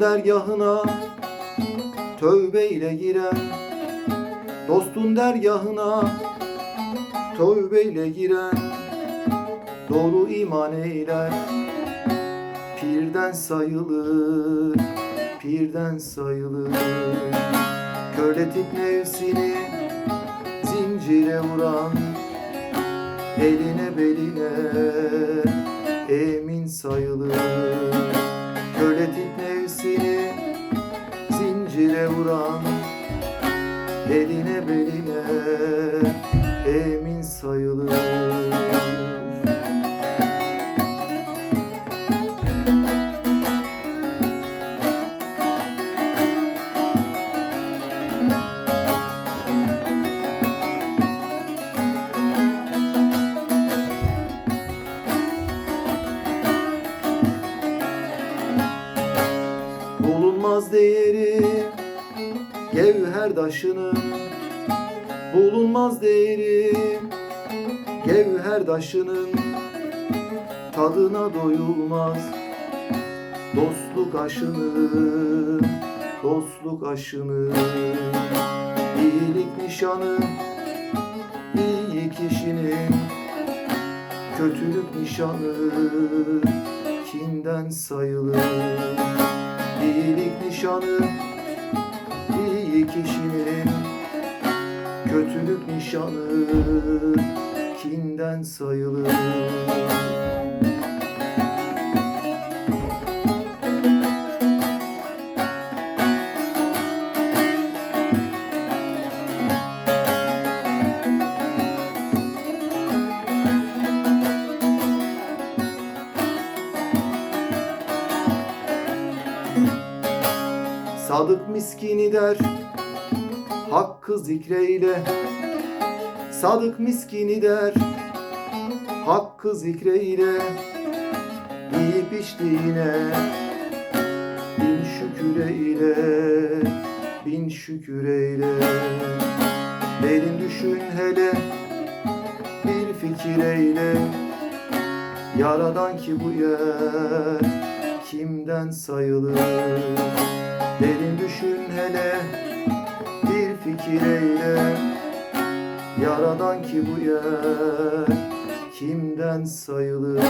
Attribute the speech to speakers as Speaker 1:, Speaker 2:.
Speaker 1: dergahına tövbeyle giren Dostun dergahına tövbeyle giren Doğru iman eyler. Pirden sayılır Pirden sayılır. Köletip nefsini Zincire vuran Eline beline Vuran Eline beline Emin sayılır Bulunmaz değeri gevher taşının Bulunmaz değeri gevher taşının Tadına doyulmaz dostluk aşını Dostluk aşını. İyilik nişanı iyi kişinin Kötülük nişanı kinden sayılır? İyilik nişanı kişinin Kötülük nişanı kinden sayılır Sadık miskini der Hakkı zikreyle. Sadık miskini der Hakkı zikreyle. Yiyip içtiğine Bin şükür eyle Bin şükür eyle. Derin düşün hele Bir fikir eyle. Yaradan ki bu yer Kimden sayılır Derin düşün hele bir fikir eyle. Yaradan ki bu yer kimden sayılır